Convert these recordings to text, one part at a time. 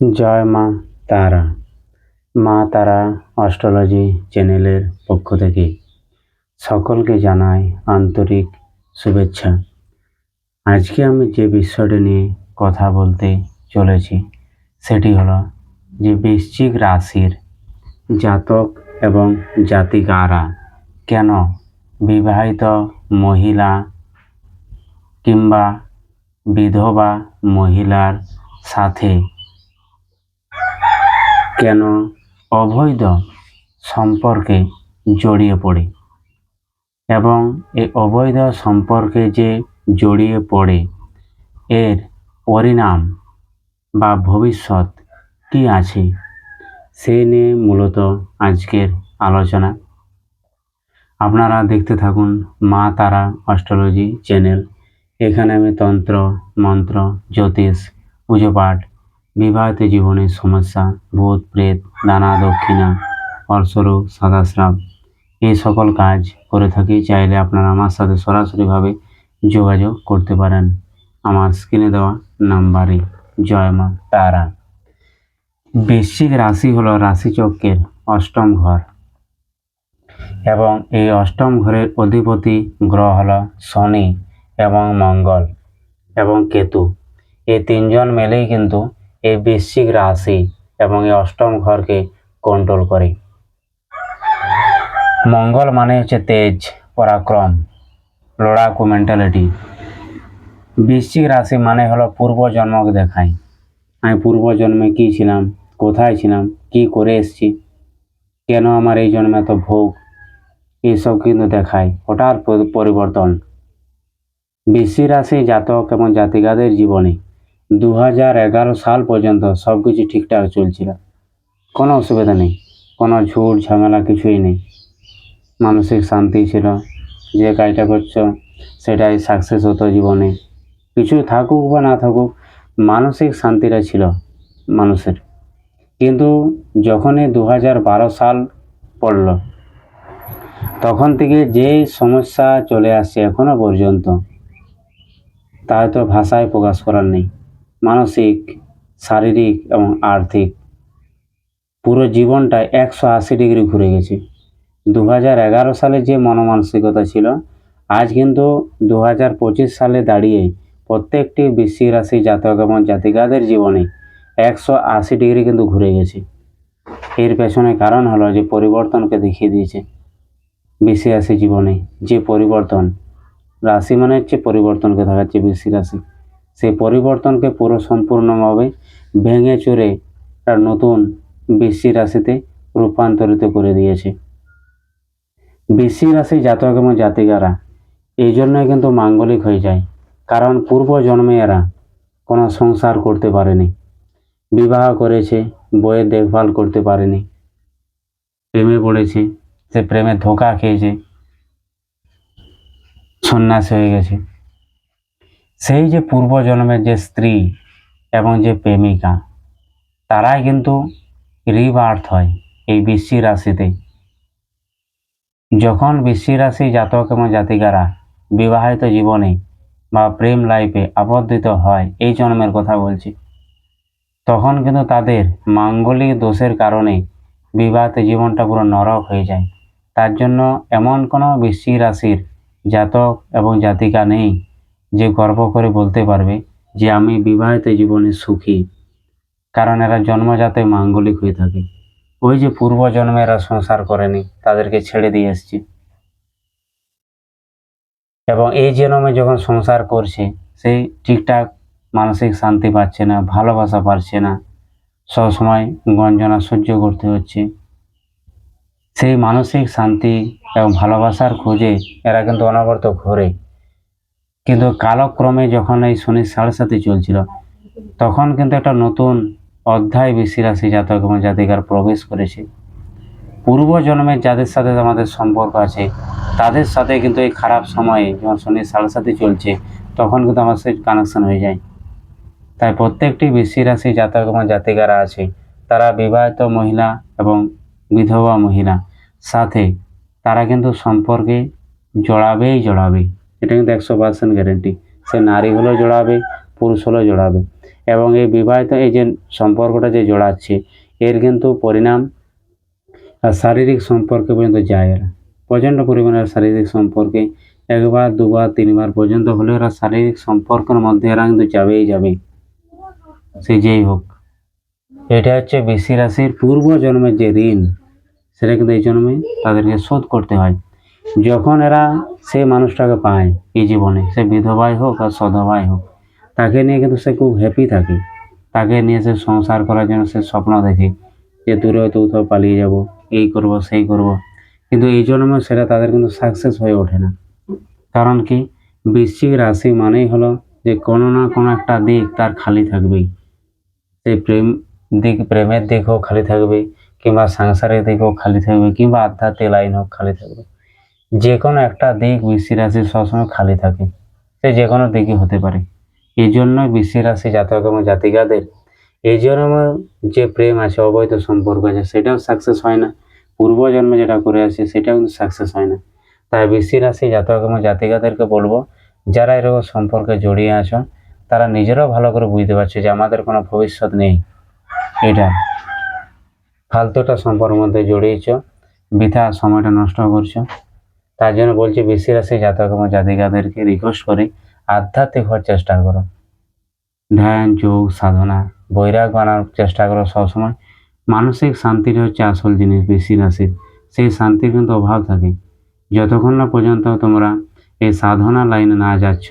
জয় মা তারা। মা তারা অস্ট্রোলজি চ্যানেলের পক্ষ থেকে সকলকে জানাই আন্তরিক শুভেচ্ছা। আজকে আমি যে বিষয়টি নিয়ে কথা বলতে চলেছি, সেটি হলো যে বৃশ্চিক রাশির জাতক এবং জাতিকারা কেন বিবাহিত মহিলা কিংবা বিধবা মহিলার সাথে কেন অবৈধ সম্পর্কে জড়িয়ে পড়ে? এবং এই অবৈধ সম্পর্কে যে জড়িয়ে পড়ে, এর পরিণাম বা ভবিষ্যৎ কী আছে, সে নিয়ে মূলত আজকের আলোচনা। আপনারা দেখতে থাকুন মা তারা অস্ট্রোলজি চ্যানেল। এখানে আমি তন্ত্র, মন্ত্র, জ্যোতিষ, পুজো পাঠ বিবাহিত জীবনের সমস্যা ভূত প্রেত দানা দক্ষিণা অর্শরোগ সাদাস্রাব, এই সকল কাজ করে থাকি চাইলে আপনারা আমার সাথে সরাসরিভাবে যোগাযোগ করতে পারেন। আমার স্ক্রিনে দেওয়া নাম্বারে। জয় মা, তারা। বৃশ্চিক রাশি হলো রাশিচক্রের অষ্টম ঘর এবং এই অষ্টম ঘরের অধিপতি গ্রহ হল শনি এবং মঙ্গল এবং কেতু। এই তিনজন মেলেই কিন্তু এই বৃশ্চিক রাশি এবং এই অষ্টম ঘরকে কন্ট্রোল করে। মঙ্গল মানে হচ্ছে তেজ, পরাক্রম, লড়াকু মেন্টালিটি বৃশ্চিক রাশি মানে হলো পূর্বজন্মকে দেখায় আমি পূর্বজন্মে কী ছিলাম, কোথায় ছিলাম, কি করে এসেছি, কেন আমার এই জন্মে এত ভোগ এইসব কিন্তু দেখায় হঠাৎ পরিবর্তন। বৃশ্চিক রাশি জাতক এবং জাতিকাদের জীবনে। দু হাজার এগারো সাল পর্যন্ত সব কিছু ঠিকঠাক চলছিল। কোনো অসুবিধা নেই। কোনো ঝুট ঝামেলা কিছুই নেই। মানসিক শান্তি ছিল। যে কাজটা করছ, সেটাই সাকসেস হতো জীবনে। কিছু থাকুক বা না থাকুক, মানসিক শান্তিটা ছিল মানুষের। কিন্তু যখনই দু হাজার বারো সাল পড়ল, তখন থেকে যেই সমস্যা চলে আসছে এখনও পর্যন্ত তা হয়তো ভাষায় প্রকাশ করার নেই। মানসিক, শারীরিক এবং আর্থিক। পুরো জীবনটা একশো আশি ডিগ্রি ঘুরে গেছে। দু হাজার এগারো সালে যে মনমানসিকতা ছিল, আজ কিন্তু দু হাজার পঁচিশ সালে দাঁড়িয়ে প্রত্যেকটি বৃশ্চিক রাশি জাতক এবং জাতিকাদের জীবনে একশো আশি ডিগ্রি কিন্তু ঘুরে গেছে। এর পেছনে কারণ হলো যে পরিবর্তনকে দেখিয়ে দিয়েছে বৃশ্চিক রাশি জীবনে যে পরিবর্তন। রাশি মানে হচ্ছে পরিবর্তনকে দেখাচ্ছে বৃশ্চিক রাশি সেই পরিবর্তনকে পুরো সম্পূর্ণভাবে ভেঙে চুরে একটা নতুন বৃশ্চিক রাশিতে রূপান্তরিত করে দিয়েছে। বৃশ্চিক রাশি জাতক এবং জাতিকারা, এই জন্যই কিন্তু মাঙ্গলিক হয়ে যায়। কারণ পূর্ব জন্মে এরা কোনো সংসার করতে পারেনি, বিবাহ করেছে, বইয়ের দেখভাল করতে পারেনি, প্রেমে পড়েছে, সে প্রেমে ধোকা খেয়েছে, সন্ন্যাস হয়ে গেছে। সেই যে পূর্বজন্মের যে স্ত্রী এবং যে প্রেমিকা, তারাই কিন্তু রিবার্থ হয় এই বৃশ্চিক রাশিতে। যখন বৃশ্চিক রাশি জাতক এবং জাতিকারা বিবাহিত জীবনে বা প্রেম লাইফে আবদ্ধিত হয় এই জন্মের কথা বলছি, তখন কিন্তু তাদের মাঙ্গলিক দোষের কারণে বিবাহিত জীবনটা পুরো নরক হয়ে যায়। তার জন্য এমন কোনো বৃশ্চিক রাশির জাতক এবং জাতিকা নেই যে গর্ব করে বলতে পারবে যে আমি বিবাহিত জীবনে সুখী। কারণ এরা জন্মজাতে মাঙ্গলিক হয়ে থাকে। ওই যে পূর্বজন্মে এরা সংসার করেনি, তাদেরকে ছেড়ে দিয়ে এসছে। এবং এই জন্মে যখন সংসার করছে, সেই ঠিকঠাক মানসিক শান্তি পাচ্ছে না, ভালোবাসা পারছে না। সবসময় গঞ্জনা সহ্য করতে হচ্ছে। সেই মানসিক শান্তি এবং ভালোবাসার খোঁজে এরা কিন্তু অনবরত ঘোরে। কিন্তু কালক্রমে যখন এই শনির সাড়ে সাথে চলছিল, তখন কিন্তু একটা নতুন অধ্যায় বৃষ্টি রাশি জাতক এবং জাতিকার প্রবেশ করেছে। পূর্ব জন্মের যাদের সাথে আমাদের সম্পর্ক আছে, তাদের সাথে কিন্তু এই খারাপ সময়ে যখন শনির সাড়ে সাথে চলছে, তখন কিন্তু আমার সাথে কানেকশন হয়ে যায়। তাই প্রত্যেকটি বৃষ্টি রাশি জাতক এবং জাতিকারা আছে, তারা বিবাহিত মহিলা এবং বিধবা মহিলা। সাথে তারা কিন্তু সম্পর্কে জড়াবেই জড়াবে। এটা কিন্তু একশো পার্সেন্ট গ্যারেন্টি সে নারী হলেও জড়াবে পুরুষ হলেও জড়াবে। এবং এই বিবাহিত এই যে সম্পর্কটা যে জড়াচ্ছে, এর কিন্তু পরিণাম শারীরিক সম্পর্কে পর্যন্ত যায় এরা। প্রচণ্ড পরিমাণের শারীরিক সম্পর্কে, একবার, দুবার, তিনবার পর্যন্ত হলে এরা শারীরিক সম্পর্কের মধ্যে এরা কিন্তু যাবেই যাবে। সে যেই হোক। এটা হচ্ছে বেশি রাশির পূর্ব জন্মের যে ঋণ, সেটা কিন্তু এই জন্মে তাদেরকে শোধ করতে হয়। যখন এরা সেই মানুষটাকে পায় এই জীবনে, সে বিধবাই হোক আর সধবাই হোক, তাকে নিয়ে কিন্তু সে খুব হ্যাপি থাকে। তাকে নিয়ে সে সংসার করার জন্য সে স্বপ্ন দেখে যে দূরে হয়তো কোথাও পালিয়ে যাব, এই করব, সেই করব। কিন্তু এই জন্মে সেটা তাদের কিন্তু সাকসেস হয়ে ওঠে না। কারণ কি? বৃশ্চিক রাশি মানেই হলো যে কোনো না কোনো একটা দিক তার খালি থাকবেই। সেই প্রেম দিক, প্রেমের দিক হোক খালি থাকবে, কিংবা সাংসারিক দিক হোক খালি থাকবে, কিংবা আধ্যাত্মিক লাইন হোক খালি থাকবে। যে কোনো একটা দিক বৃষ্টি রাশি সবসময় খালি থাকে, সে যে কোনো দিকই হতে পারে। এই জন্য বৃষ্টি রাশি জাতক এবং জাতিকাদের এই জন্য যে প্রেম আছে, অবৈধ সম্পর্ক আছে, সেটাও সাকসেস হয় না। পূর্বজন্মে যেটা করে আসে সেটাও কিন্তু সাকসেস হয় না। তাই বৃষ্টি রাশি জাতক এবং জাতিকাদেরকে বলব, যারা এরকম সম্পর্কে জড়িয়ে আছো, তারা নিজেরাও ভালো করে বুঝতে পারছে যে আমাদের কোনো ভবিষ্যৎ নেই। এটা। ফালতুটা সম্পর্কের মধ্যে জড়িয়েছ, বৃথা সময়টা নষ্ট করছ তার জন্য বলছি বৃষ্টি রাশি জাতক এবং জাতিকাদেরকে রিকোয়েস্ট করি আধ্যাত্মিক হওয়ার চেষ্টা করো। ধ্যান, যোগ, সাধনা বৈরাগ আনার চেষ্টা করো সবসময়। মানসিক শান্তির হচ্ছে আসল জিনিস বৃষ্টি রাশির সেই শান্তির কিন্তু অভাব থাকে। যতক্ষণ না পর্যন্ত তোমরা এই সাধনা লাইনে না যাচ্ছ,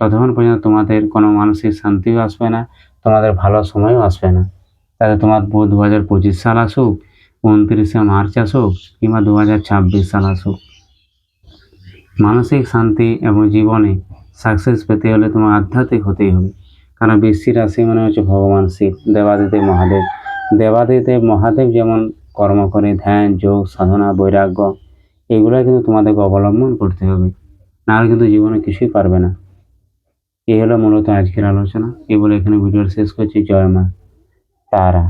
ততক্ষণ পর্যন্ত তোমাদের কোনো মানসিক শান্তিও আসবে না, তোমাদের ভালো সময়ও আসবে না। তাহলে তোমার দু হাজার পঁচিশ সাল আসুক, উনত্রিশে মার্চ আসুক কিংবা দু হাজার ছাব্বিশ সাল আসুক। মানসিক শান্তি এবং জীবনে সাকসেস পেতে হলে তোমার আধ্যাত্মিক হতেই হবে। কারণ বৃষ্টি রাশি মানে হচ্ছে ভগবান শিব, দেবাদিদেব মহাদেব। দেবাদিদেব মহাদেব যেমন কর্ম করে ধ্যান, যোগ, সাধনা, বৈরাগ্য এগুলো কিন্তু তোমাদেরকে অবলম্বন করতে হবে। নাহলে কিন্তু জীবনে কিছুই পারবে না। এই হলো মূলত আজকের আলোচনা। এই বলে এখানে ভিডিও শেষ করছি। জয় মা, তারা।